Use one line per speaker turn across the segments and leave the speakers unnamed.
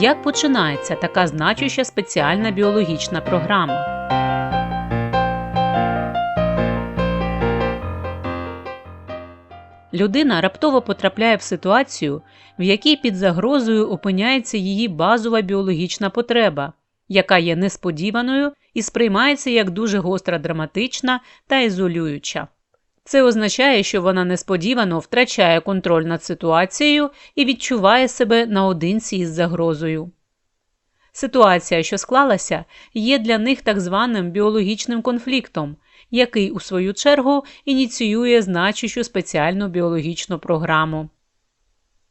Як починається така значуща спеціальна біологічна програма? Людина раптово потрапляє в ситуацію, в якій під загрозою опиняється її базова біологічна потреба, яка є несподіваною і сприймається як дуже гостра драматична та ізолююча. Це означає, що вона несподівано втрачає контроль над ситуацією і відчуває себе наодинці із загрозою. Ситуація, що склалася, є для них так званим біологічним конфліктом, який, у свою чергу, ініціює значущу спеціальну біологічну програму.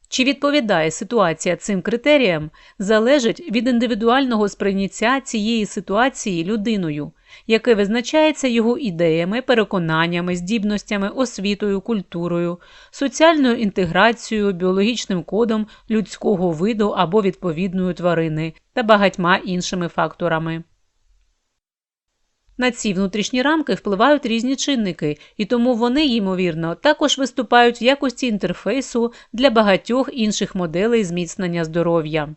Чи відповідає ситуація цим критеріям, залежить від індивідуального сприйняття цієї ситуації людиною, яке визначається його ідеями, переконаннями, здібностями, освітою, культурою, соціальною інтеграцією, біологічним кодом людського виду або відповідної тварини та багатьма іншими факторами. На ці внутрішні рамки впливають різні чинники, і тому вони, ймовірно, також виступають в якості інтерфейсу для багатьох інших моделей зміцнення здоров'я.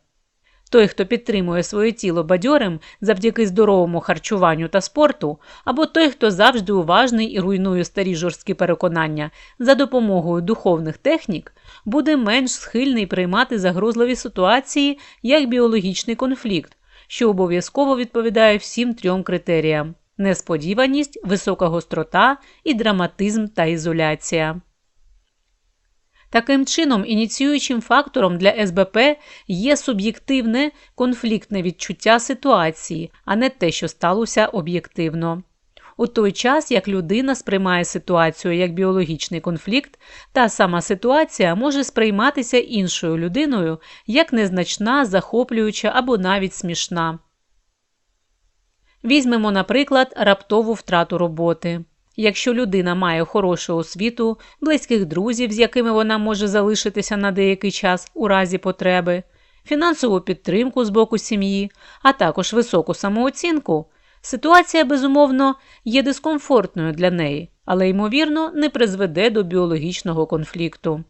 Той, хто підтримує своє тіло бадьорим завдяки здоровому харчуванню та спорту, або той, хто завжди уважний і руйнує старі жорсткі переконання за допомогою духовних технік, буде менш схильний приймати загрозливі ситуації як біологічний конфлікт, що обов'язково відповідає всім трьом критеріям несподіваність, висока гострота і драматизм та ізоляція. Таким чином, ініціюючим фактором для СБП є суб'єктивне конфліктне відчуття ситуації, а не те, що сталося об'єктивно. У той час, як людина сприймає ситуацію як біологічний конфлікт, та сама ситуація може сприйматися іншою людиною як незначна, захоплююча або навіть смішна. Візьмемо, наприклад, раптову втрату роботи. Якщо людина має хорошу освіту, близьких друзів, з якими вона може залишитися на деякий час у разі потреби, фінансову підтримку з боку сім'ї, а також високу самооцінку, ситуація, безумовно, є дискомфортною для неї, але, ймовірно, не призведе до біологічного конфлікту.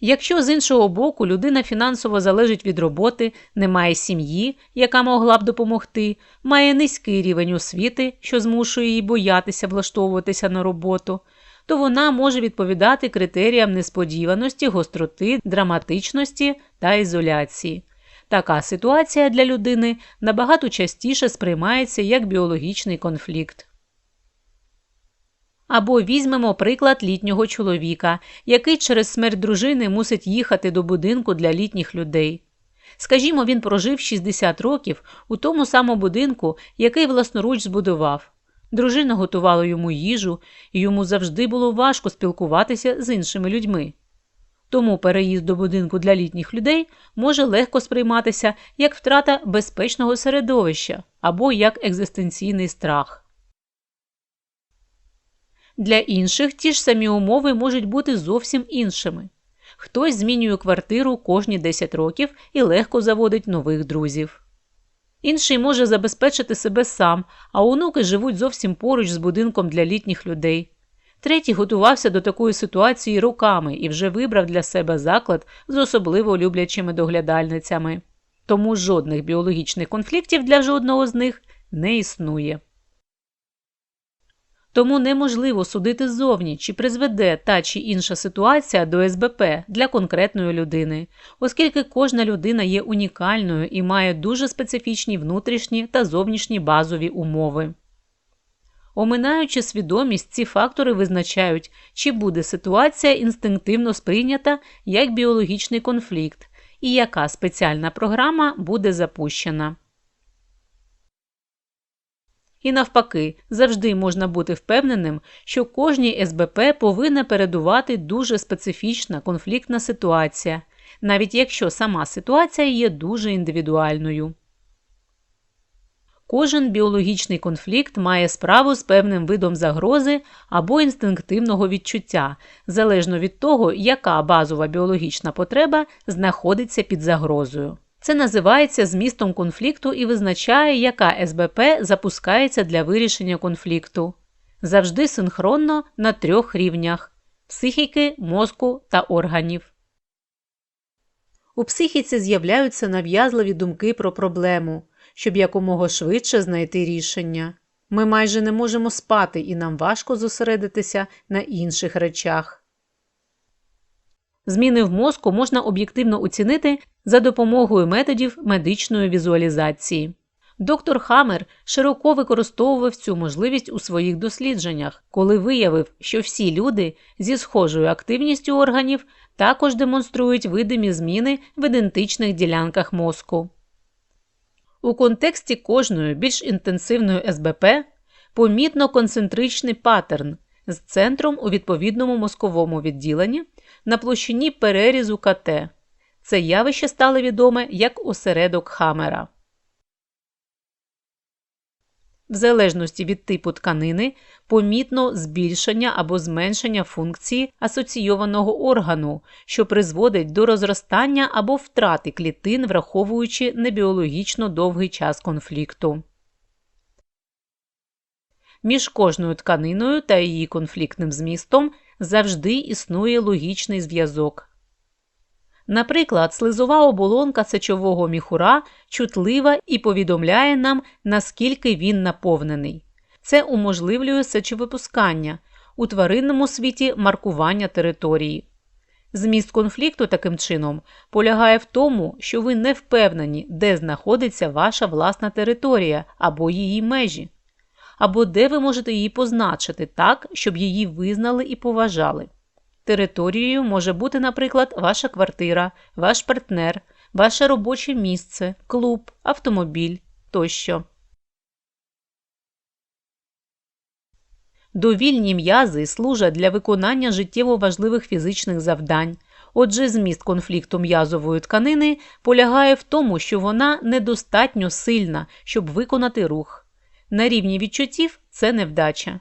Якщо з іншого боку людина фінансово залежить від роботи, не має сім'ї, яка могла б допомогти, має низький рівень освіти, що змушує її боятися влаштовуватися на роботу, то вона може відповідати критеріям несподіваності, гостроти, драматичності та ізоляції. Така ситуація для людини набагато частіше сприймається як біологічний конфлікт. Або візьмемо приклад літнього чоловіка, який через смерть дружини мусить їхати до будинку для літніх людей. Скажімо, він прожив 60 років у тому самому будинку, який власноруч збудував. Дружина готувала йому їжу, і йому завжди було важко спілкуватися з іншими людьми. Тому переїзд до будинку для літніх людей може легко сприйматися як втрата безпечного середовища або як екзистенційний страх. Для інших ті ж самі умови можуть бути зовсім іншими. Хтось змінює квартиру кожні 10 років і легко заводить нових друзів. Інший може забезпечити себе сам, а онуки живуть зовсім поруч з будинком для літніх людей. Третій готувався до такої ситуації роками і вже вибрав для себе заклад з особливо люблячими доглядальницями. Тому жодних біологічних конфліктів для жодного з них не існує. Тому неможливо судити ззовні, чи призведе та чи інша ситуація до СБП для конкретної людини, оскільки кожна людина є унікальною і має дуже специфічні внутрішні та зовнішні базові умови. Оминаючи свідомість, ці фактори визначають, чи буде ситуація інстинктивно сприйнята як біологічний конфлікт і яка спеціальна програма буде запущена. І навпаки, завжди можна бути впевненим, що кожній СБП повинна передувати дуже специфічна конфліктна ситуація, навіть якщо сама ситуація є дуже індивідуальною. Кожен біологічний конфлікт має справу з певним видом загрози або інстинктивного відчуття, залежно від того, яка базова біологічна потреба знаходиться під загрозою. Це називається змістом конфлікту і визначає, яка СБП запускається для вирішення конфлікту. Завжди синхронно на трьох рівнях психіки, мозку та органів. У психіці з'являються нав'язливі думки про проблему, щоб якомога швидше знайти рішення. Ми майже не можемо спати і нам важко зосередитися на інших речах. Зміни в мозку можна об'єктивно оцінити за допомогою методів медичної візуалізації. Доктор Хаммер широко використовував цю можливість у своїх дослідженнях, коли виявив, що всі люди зі схожою активністю органів також демонструють видимі зміни в ідентичних ділянках мозку. У контексті кожної більш інтенсивної СБП помітно концентричний паттерн з центром у відповідному мозковому відділенні на площині перерізу КТ. Це явище стало відоме як осередок Хамера. В залежності від типу тканини помітно збільшення або зменшення функції асоційованого органу, що призводить до розростання або втрати клітин, враховуючи небіологічно довгий час конфлікту. Між кожною тканиною та її конфліктним змістом завжди існує логічний зв'язок. Наприклад, слизова оболонка сечового міхура чутлива і повідомляє нам, наскільки він наповнений. Це уможливлює сечовипускання, у тваринному світі маркування території. Зміст конфлікту таким чином полягає в тому, що ви не впевнені, де знаходиться ваша власна територія або її межі, або де ви можете її позначити так, щоб її визнали і поважали. Територією може бути, наприклад, ваша квартира, ваш партнер, ваше робоче місце, клуб, автомобіль тощо. Довільні м'язи служать для виконання життєво важливих фізичних завдань. Отже, зміст конфлікту м'язової тканини полягає в тому, що вона недостатньо сильна, щоб виконати рух. На рівні відчуттів це невдача.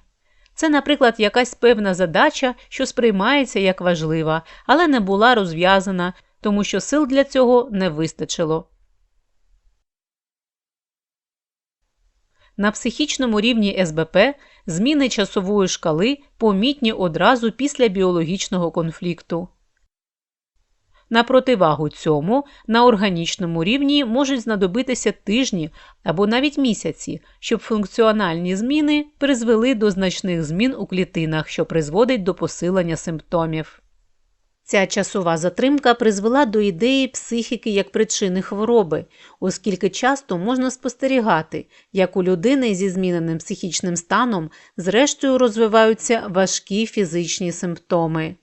Це, наприклад, якась певна задача, що сприймається як важлива, але не була розв'язана, тому що сил для цього не вистачило. На психічному рівні СБП зміни часової шкали помітні одразу після біологічного конфлікту. На противагу цьому на органічному рівні можуть знадобитися тижні або навіть місяці, щоб функціональні зміни призвели до значних змін у клітинах, що призводить до посилення симптомів. Ця часова затримка призвела до ідеї психіки як причини хвороби, оскільки часто можна спостерігати, як у людини зі зміненим психічним станом зрештою розвиваються важкі фізичні симптоми.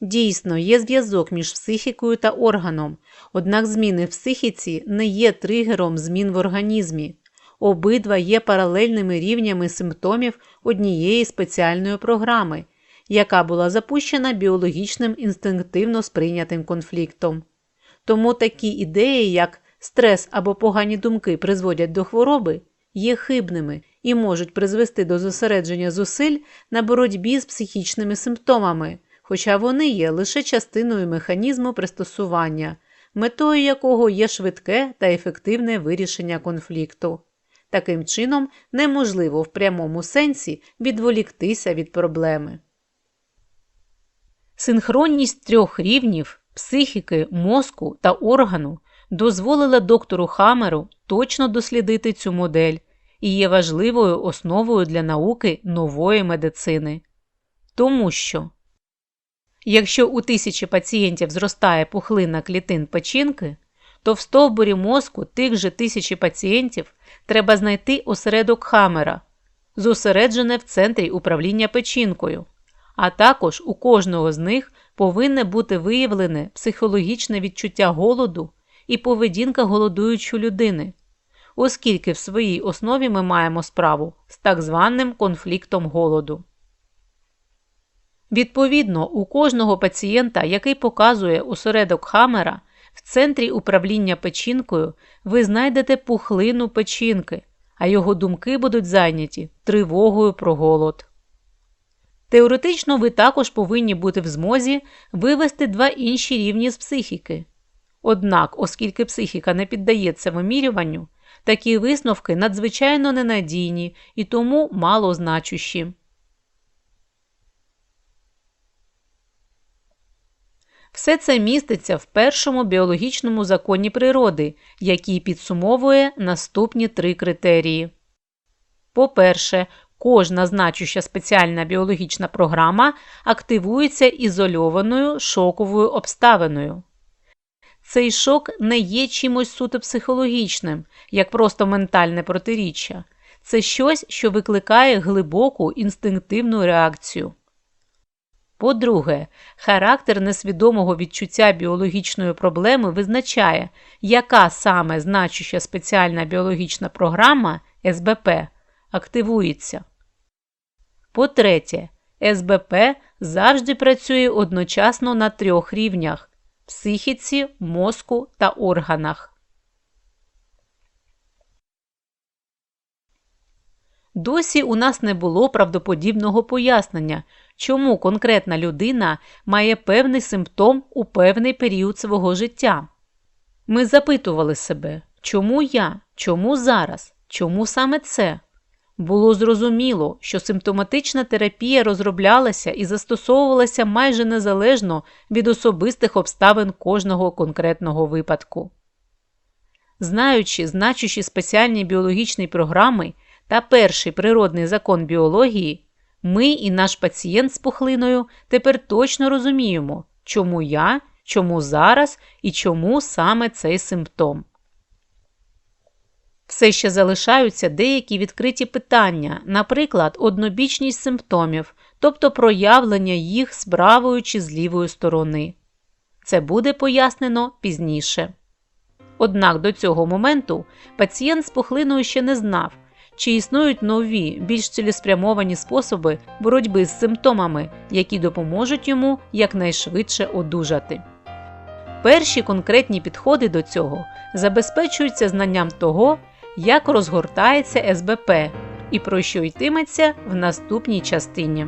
Дійсно, є зв'язок між психікою та органом, однак зміни в психіці не є тригером змін в організмі. Обидва є паралельними рівнями симптомів однієї спеціальної програми, яка була запущена біологічним інстинктивно сприйнятим конфліктом. Тому такі ідеї, як стрес або погані думки призводять до хвороби, є хибними і можуть призвести до зосередження зусиль на боротьбі з психічними симптомами хоча вони є лише частиною механізму пристосування, метою якого є швидке та ефективне вирішення конфлікту. Таким чином, неможливо в прямому сенсі відволіктися від проблеми. Синхронність трьох рівнів психіки, мозку та органу дозволила доктору Хамеру точно дослідити цю модель і є важливою основою для науки нової медицини. Тому що Якщо у тисячі пацієнтів зростає пухлина клітин печінки, то в стовбурі мозку тих же тисячі пацієнтів треба знайти осередок Хамера, зосереджене в центрі управління печінкою, а також у кожного з них повинне бути виявлене психологічне відчуття голоду і поведінка голодуючої людини, оскільки в своїй основі ми маємо справу з так званим конфліктом голоду. Відповідно, у кожного пацієнта, який показує осередок Хамера, в центрі управління печінкою ви знайдете пухлину печінки, а його думки будуть зайняті тривогою про голод. Теоретично ви також повинні бути в змозі вивести два інші рівні з психіки. Однак, оскільки психіка не піддається вимірюванню, такі висновки надзвичайно ненадійні і тому малозначущі. Все це міститься в першому біологічному законі природи, який підсумовує наступні три критерії. По-перше, кожна значуща спеціальна біологічна програма активується ізольованою шоковою обставиною. Цей шок не є чимось суто психологічним, як просто ментальне протиріччя. Це щось, що викликає глибоку інстинктивну реакцію. По-друге, характер несвідомого відчуття біологічної проблеми визначає, яка саме значуща спеціальна біологічна програма СБП активується. По-третє, СБП завжди працює одночасно на трьох рівнях психіці, мозку та органах. Досі у нас не було правдоподібного пояснення, чому конкретна людина має певний симптом у певний період свого життя. Ми запитували себе, чому я, чому зараз, чому саме це? Було зрозуміло, що симптоматична терапія розроблялася і застосовувалася майже незалежно від особистих обставин кожного конкретного випадку. Знаючи значущі спеціальні біологічні програми та перший природний закон біології, ми і наш пацієнт з пухлиною тепер точно розуміємо, чому я, чому зараз і чому саме цей симптом. Все ще залишаються деякі відкриті питання, наприклад, однобічність симптомів, тобто проявлення їх з правої чи з лівої сторони. Це буде пояснено пізніше. Однак до цього моменту пацієнт з пухлиною ще не знав, чи існують нові, більш цілеспрямовані способи боротьби з симптомами, які допоможуть йому якнайшвидше одужати. Перші конкретні підходи до цього забезпечуються знанням того, як розгортається СБП і про що йтиметься в наступній частині.